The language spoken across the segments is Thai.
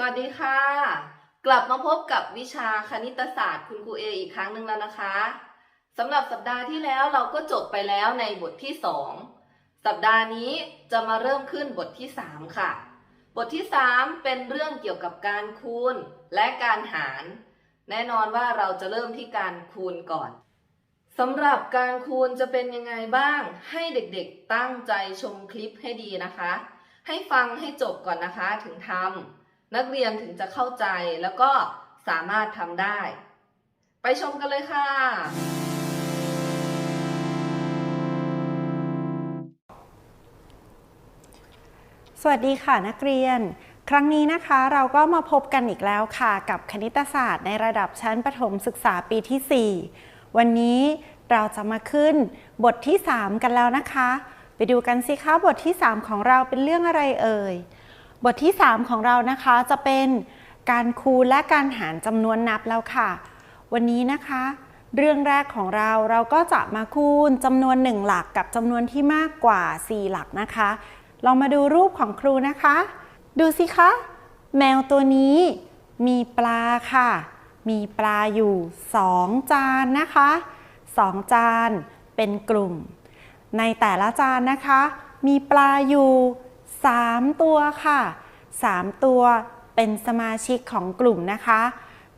สวัสดีค่ะ กลับมาพบกับวิชาคณิตศาสตร์คุณครูเออีกครั้งหนึ่งแล้วนะคะสำหรับสัปดาห์ที่แล้วเราก็จบไปแล้วในบทที่ 2 สัปดาห์นี้จะมาเริ่มขึ้นบทที่ 3 ค่ะ บทที่ 3 เป็นเรื่องเกี่ยวกับการคูณและการหาร แน่นอนว่าเราจะเริ่มที่การคูณก่อนสำหรับการคูณจะเป็นยังไงบ้าง ให้เด็กๆตั้งใจชมคลิปให้ดีนะคะ ให้ฟังให้จบก่อนนะคะถึงทำ นักเรียนถึงจะเข้าใจแล้วก็สามารถทำได้ ไปชมกันเลยค่ะ สวัสดีค่ะนักเรียน ครั้งนี้นะคะเราก็มาพบกันอีกแล้วค่ะ กับคณิตศาสตร์ในระดับชั้นประถมศึกษาปีที่ 4 วันนี้เราจะมาขึ้นบทที่ 3 กันแล้วนะคะ ไปดูกันสิคะบทที่ 3 ของเราเป็นเรื่องอะไรเอ่ย บทที่ 3 ของเรานะคะจะเป็นการคูณและการหารจำนวนนับแล้วค่ะ วันนี้นะคะ เรื่องแรกของเราเราก็จะมาคูณจำนวน 1 หลักกับจำนวนที่มากกว่า 4 หลักนะคะลองมาดูรูปของครูนะคะ ดูสิคะ แมวตัวนี้มีปลาค่ะ มีปลาอยู่ 2 จานนะคะ 2 จานเป็นกลุ่ม ในแต่ละจานนะคะ มีปลาอยู่ 3 ตัวค่ะ 3 ตัวเป็นสมาชิกของกลุ่มนะคะ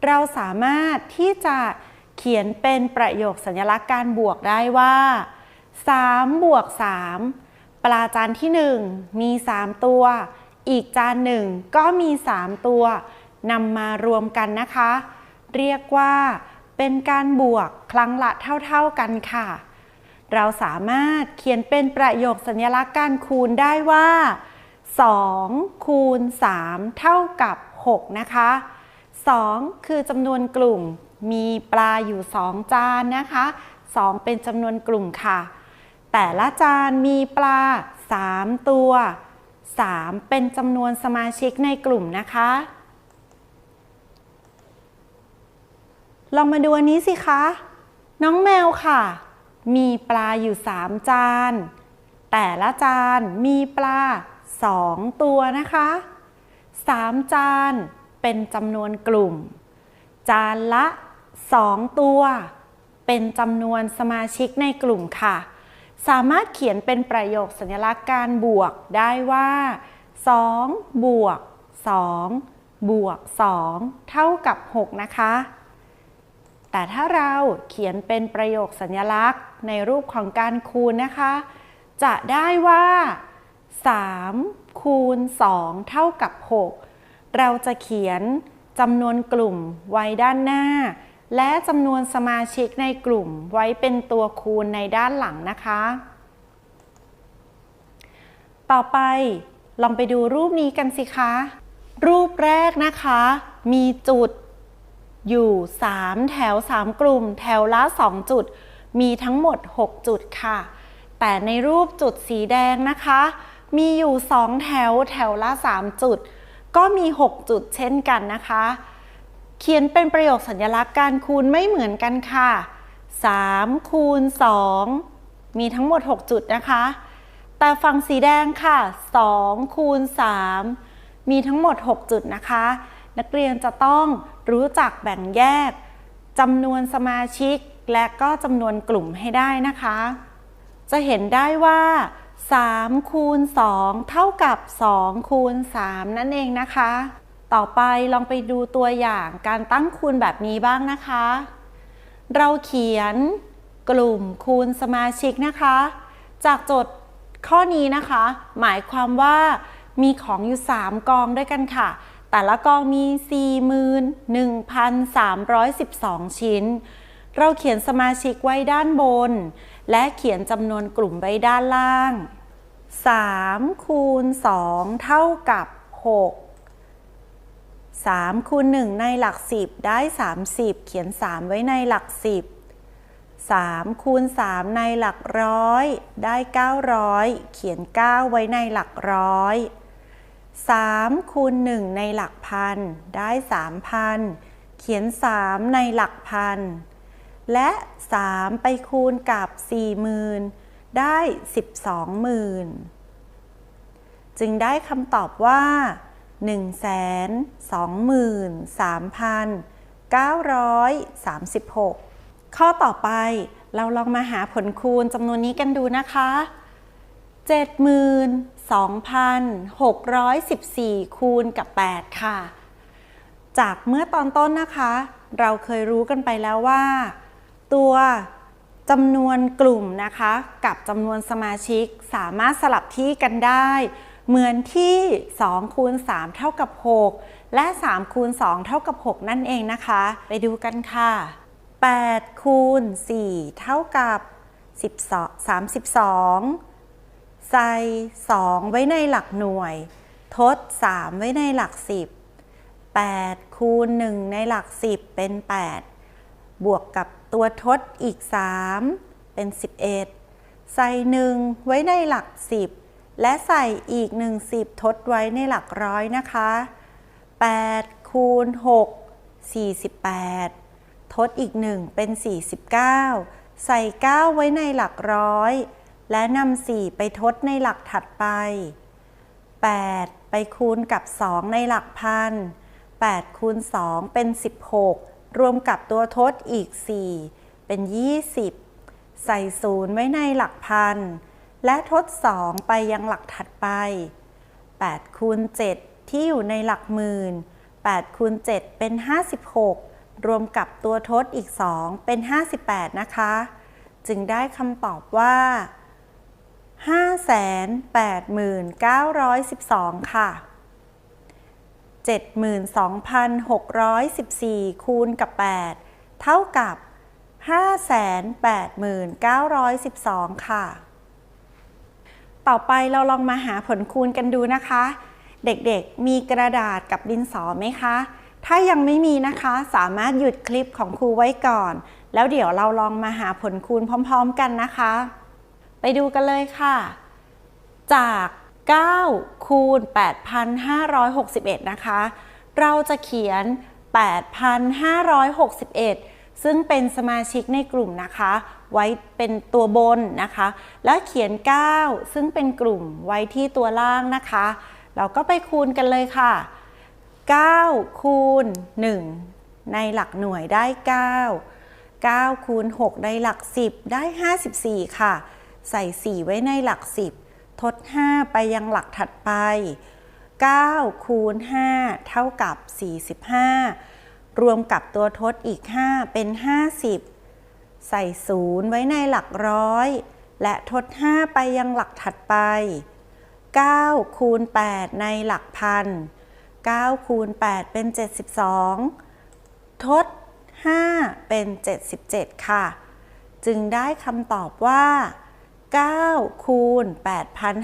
เราสามารถที่จะเขียนเป็นประโยคสัญลักษณ์การบวกได้ว่า3บวก3ปลาจานที่ 1 มี 3 ตัว อีกจานหนึ่งก็มี 3 ตัวนำมารวมกันนะคะ เรียกว่าเป็นการบวกครั้งละเท่า ๆกันค่ะ เราสามารถเขียนเป็นประโยคสัญลักษณ์การคูณได้ว่า 2คูณ3เท่ากับ 6 นะคะ 2 คือจำนวนกลุ่มมีปลาอยู่ 2 จานนะคะ 2 เป็นจำนวนกลุ่มค่ะ แต่ละจานมีปลา 3 ตัว 3 เป็นจำนวนสมาชิกในกลุ่มนะคะ ลองมาดูอันนี้สิคะ น้องแมวค่ะ มีปลาอยู่ 3 จาน แต่ละจานมีปลา 2 ตัวนะคะ 3 จานเป็นจำนวนกลุ่ม จานละ 2 ตัว เป็นจำนวนสมาชิกในกลุ่มค่ะ สามารถเขียนเป็นประโยคสัญลักษณ์การบวกได้ว่า 2 บวก 2 บวก 2 เท่ากับ 6 นะคะ แต่ถ้าเราเขียนเป็นประโยคสัญลักษณ์ในรูปของการคูณนะคะ จะได้ว่า 3คูณ2เท่ากับ 6 เราจะเขียนจำนวนกลุ่มไว้ด้านหน้า และจำนวนสมาชิกในกลุ่มไว้เป็นตัวคูณในด้านหลังนะคะ ต่อไปลองไปดูรูปนี้กันสิคะ รูปแรกนะคะ มีจุดอยู่ 3 แถว 3 กลุ่ม แถวละ 2 จุด มีทั้งหมด 6 จุดค่ะ แต่ในรูปจุดสีแดงนะคะ มีอยู่ 2 แถวแถวละ 3 จุด ก็มี 6 จุดเช่นกันนะคะ เขียนเป็นประโยคสัญลักษณ์การคูณไม่เหมือนกันค่ะ 3 คูณ 2 มีทั้งหมด 6 จุดนะคะ แต่ฝั่งสีแดงค่ะ 2 คูณ 3 มีทั้งหมด 6 จุดนะคะ นักเรียนจะต้องรู้จักแบ่งแยกจำนวนสมาชิกและก็จำนวนกลุ่มให้ได้นะคะ จะเห็นได้ว่า 3คูณ2เท่ากับ2คูณ3นั่นเองนะคะ ต่อไปลองไปดูตัวอย่างการตั้งคูณแบบนี้บ้างนะคะ เราเขียนกลุ่มคูณสมาชิกนะคะ จากโจทย์ข้อนี้นะคะ หมายความว่ามีของอยู่ 3 กองด้วยกันค่ะ แต่ละกองมี 41,312 ชิ้น เราเขียนสมาชิกไว้ด้านบนและเขียนจำนวนกลุ่มไว้ด้านล่าง 3 คูณ 2 เท่ากับ 6 3 คูณ 1 ในหลัก 10 ได้ 30 เขียน 3 ไว้ในหลัก 10 3 คูณ 3 ในหลักร้อยได้ 900 เขียน 9 ไว้ในหลักร้อย 3 คูณ 1 ในหลักพันได้ 3,000 เขียน 3 ในหลักพัน และ 3 ไปคูณกับ 40,000 ได้ 12,000 จึงได้คำตอบว่า 123,936 ข้อต่อไปเราลองมาหาผลคูณจำนวนนี้กันดูนะคะ 72,614 คูณกับ 8 ค่ะ จากเมื่อตอนต้นนะคะ เราเคยรู้กันไปแล้วว่า ตัวจำนวนกลุ่มนะคะ กับจำนวนสมาชิกสามารถสลับที่กันได้ เหมือนที่2คูณ3เท่ากับ 6 และ3คูณ2เท่ากับ 6 นั่นเองนะคะ ไปดูกันค่ะ8คูณ4เท่ากับ12 32 ใส่ 2 ไว้ในหลักหน่วย ทด 3 ไว้ในหลัก 10 8คูณ1ในหลัก 10 เป็น 8 บวกกับ ตัวทดอีก 3 เป็น 11 ใส่ 1 ไว้ในหลัก 10 และใส่อีก 1 10 ทดไว้ในหลักร้อยนะคะ 8 คูณ 6 48 ทดอีก 1 เป็น 49 ใส่ 9 ไว้ในหลักร้อย และนำ4 ไปทดในหลักถัดไป 8 ไปคูณกับ 2 ในหลักพัน8คูณ 2 เป็น 16 รวมกับตัวทดอีก 4 เป็น 20 ใส่0ไว้ในหลักพัน และทด 2 ไปยังหลักถัดไป 8 คูณ 7 ที่อยู่ในหลักหมื่น 8 คูณ 7 เป็น 56 รวมกับตัวทดอีก 2 เป็น 58 นะคะ จึงได้คำตอบว่า 589,912 ค่ะ 72,614 คูณกับ 8 เท่ากับ 589,912 ค่ะ ต่อไปเราลองมาหาผลคูณกันดูนะคะ เด็กๆ มีกระดาษกับดินสอไหมคะ ถ้ายังไม่มีนะคะ สามารถหยุดคลิปของครูไว้ก่อน แล้วเดี๋ยวเราลองมาหาผลคูณพร้อม ๆ กันนะคะ ไปดูกันเลยค่ะ จาก 9 คูณ 8,561 นะคะ เราจะเขียน 8,561 ซึ่งเป็นสมาชิกในกลุ่มนะคะ ไว้เป็นตัวบนนะคะ แล้วเขียน 9 ซึ่งเป็นกลุ่มไว้ที่ตัวล่างนะคะ เราก็ไปคูณกันเลยค่ะ 9 คูณ 1 ในหลักหน่วยได้ 9 9 คูณ 6 ในหลัก 10 ได้ 54 ค่ะ ใส่ 4 ไว้ในหลัก 10 ทด 5 ไปยังหลักถัดไป 9 คูณ 5 เท่ากับ 45 รวมกับตัวทดอีก 5 เป็น 50 ใส่0ไว้ในหลักร้อย และทด 5 ไปยังหลักถัดไป 9 คูณ 8 ในหลักพัน 9 คูณ 8 เป็น 72 ทด 5 เป็น 77 ค่ะ จึงได้คำตอบว่า 9 คูณ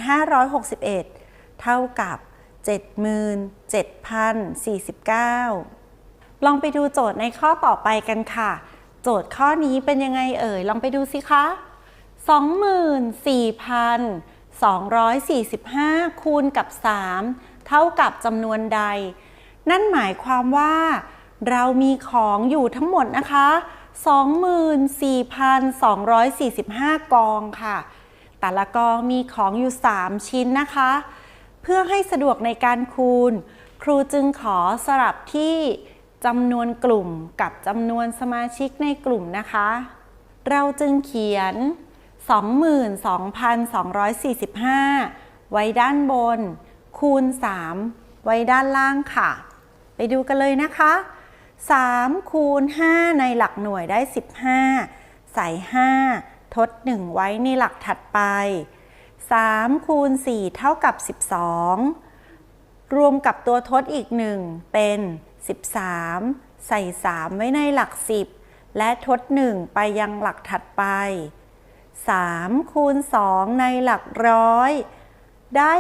8,561 เท่ากับ 77,049 ลองไปดูโจทย์ในข้อต่อไปกันค่ะ โจทย์ข้อนี้เป็นยังไงเอ่ย ลองไปดูสิคะ 24,245 คูณกับ 3 เท่ากับจำนวนใด นั่นหมายความว่า เรามีของอยู่ทั้งหมดนะคะ24,245 กองค่ะ แต่ละกองมีของอยู่ 3 ชิ้นนะคะ เพื่อให้สะดวกในการคูณ ครูจึงขอสลับที่จำนวนกลุ่มกับจำนวนสมาชิกในกลุ่มนะคะ เราจึงเขียน 22,245 ไว้ด้านบน คูณ 3 ไว้ด้านล่างค่ะ ไปดูกันเลยนะคะ 3 คูณ 5 ในหลักหน่วยได้ 15 ใส่ 5 ทด 1 ไว้ในหลักถัดไป 3 คูณ 4 เท่ากับ 12 รวมกับตัวทดอีก 1 เป็น 13 ใส่ 3 ไว้ในหลัก 10 และทด 1 ไปยังหลักถัดไป 3 คูณ 2 ในหลักร้อย ได้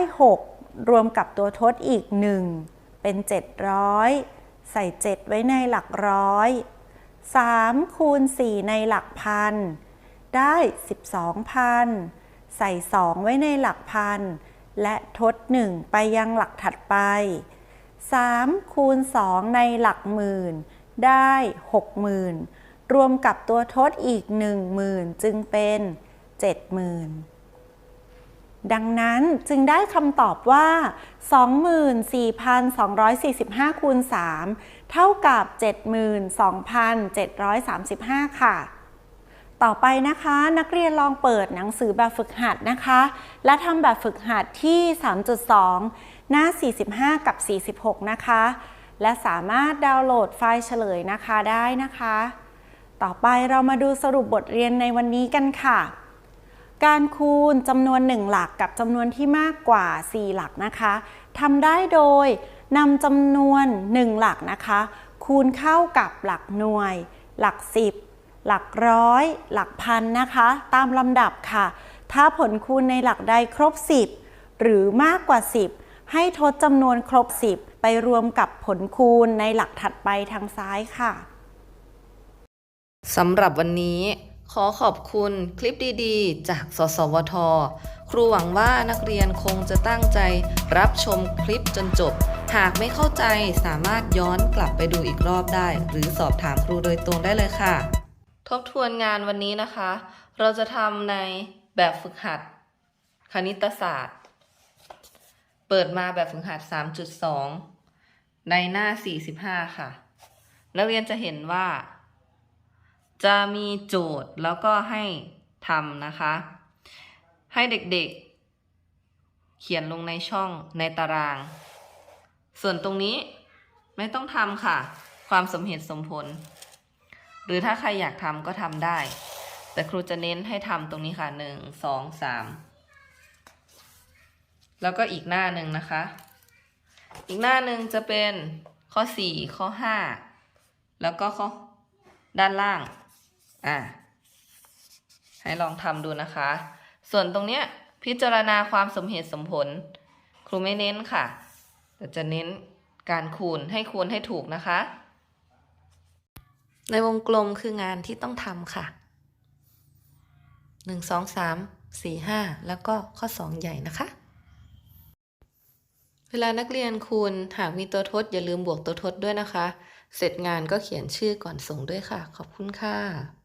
6 รวมกับตัวทดอีก 1 เป็น 700 ใส่ 7 ไว้ในหลักร้อย3คูณ4ในหลักพัน ได้ 12,000 ใส่ 2 ไว้ในหลักพัน และทด 1 ไปยังหลักถัดไป 3 คูณ 2 ในหลักหมื่น ได้ 60,000 รวมกับตัวทดอีก 10,000 จึงเป็น 70,000ดังนั้นจึงได้คำตอบว่า 24,245 คูณ 3 เท่ากับ 72,735 ค่ะ ต่อไปนะคะนักเรียนลองเปิดหนังสือแบบฝึกหัดนะคะ และทำแบบฝึกหัดที่ 3.2 หน้า 45 กับ 46 นะคะ และสามารถดาวน์โหลดไฟล์เฉลยนะคะได้นะคะ ต่อไปเรามาดูสรุปบทเรียนในวันนี้กันค่ะ การคูณจำนวน 1 หลักกับจำนวนที่มากกว่า 4 หลักนะคะทำได้โดยนำจำนวน 1 หลักนะคะ คูณเข้ากับหลักหน่วย หลัก 10 หลักร้อย หลักพันนะคะ ตามลำดับค่ะ ถ้าผลคูณในหลักใดครบ 10 หรือมากกว่า 10 ให้ทดจำนวนครบ 10 ไปรวมกับผลคูณในหลักถัดไปทางซ้ายค่ะสำหรับวันนี้ขอขอบคุณคลิปดีๆ จากสสวท ครูหวังว่านักเรียนคงจะตั้งใจรับชมคลิปจนจบ หากไม่เข้าใจสามารถย้อนกลับไปดูอีกรอบได้ หรือสอบถามครูโดยตรงได้เลยค่ะ ทบทวนงานวันนี้นะคะ เราจะทำในแบบฝึกหัด คณิตศาสตร์ เปิดมาแบบฝึกหัด 3.2 ในหน้า 45 ค่ะ นักเรียนจะเห็นว่า จะมีโจทย์แล้วก็ให้ทำนะคะ ให้เด็กๆ เขียนลงในช่องในตาราง ส่วนตรงนี้ไม่ต้องทำค่ะ ความสมเหตุสมผล หรือถ้าใครอยากทำก็ทำได้ แต่ครูจะเน้นให้ทำตรงนี้ค่ะหนึ่งสองสามแล้วก็อีกหน้าหนึ่งนะคะ อีกหน้าหนึ่งจะเป็นข้อสี่ข้อห้าแล้วก็ข้อด้านล่าง อะให้ลองทำดูนะคะ ส่วนตรงเนี้ยพิจารณาความสมเหตุสมผล ครูไม่เน้นค่ะ แต่จะเน้นการคูณให้คูณให้ถูกนะคะ ในวงกลมคืองานที่ต้องทำค่ะหนึ่งสองสามสี่ห้าแล้วก็ข้อสองใหญ่นะคะ เวลานักเรียนคูณหากมีตัวทดอย่าลืมบวกตัวทดด้วยนะคะ เสร็จงานก็เขียนชื่อก่อนส่งด้วยค่ะ ขอบคุณค่ะ